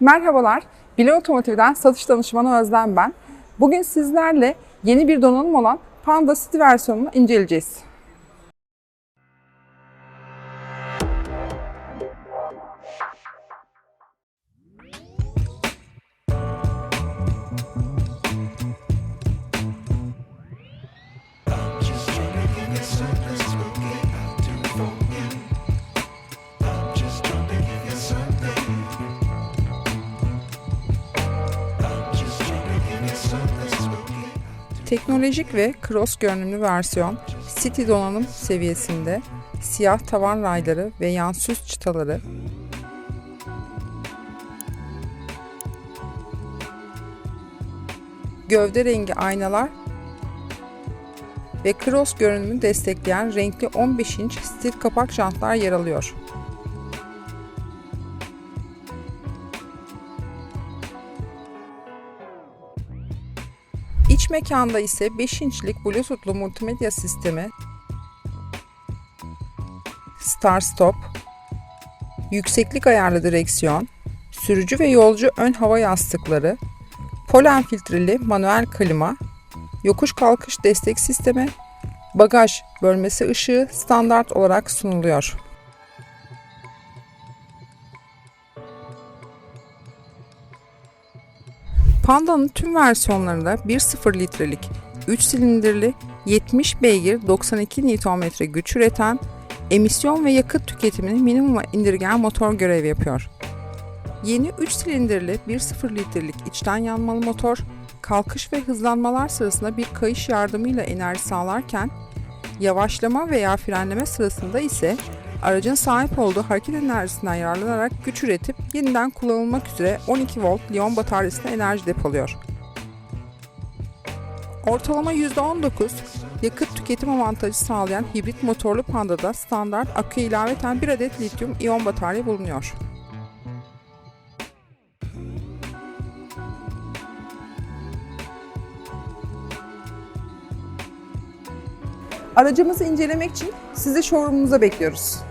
Merhabalar, Bilal Otomotiv'den satış danışmanı Özlem ben. Bugün sizlerle yeni bir donanım olan Panda City versiyonunu inceleyeceğiz. Teknolojik ve cross görünümlü versiyon City donanım seviyesinde siyah tavan rayları ve yan süs çıtaları gövde rengi aynalar ve cross görünümü destekleyen renkli 15 inç stil kapak jantlar yer alıyor. İç mekanda ise 5 inçlik Bluetooth'lu multimedya sistemi, Start Stop, yükseklik ayarlı direksiyon, sürücü ve yolcu ön hava yastıkları, polen filtreli manuel klima, yokuş kalkış destek sistemi, bagaj bölmesi ışığı standart olarak sunuluyor. Panda'nın tüm versiyonlarında 1.0 litrelik 3 silindirli 70 beygir 92 Nm güç üreten emisyon ve yakıt tüketimini minimuma indirgen motor görev yapıyor. Yeni 3 silindirli 1.0 litrelik içten yanmalı motor, kalkış ve hızlanmalar sırasında bir kayış yardımıyla enerji sağlarken, yavaşlama veya frenleme sırasında ise aracın sahip olduğu hareket enerjisinden yararlanarak güç üretip yeniden kullanılmak üzere 12 volt liyon bataryasına enerji depoluyor. Ortalama %19 yakıt tüketim avantajı sağlayan hibrit motorlu Panda'da standart akü ilaveten bir adet lityum iyon batarya bulunuyor. Aracımızı incelemek için sizi showroomumuza bekliyoruz.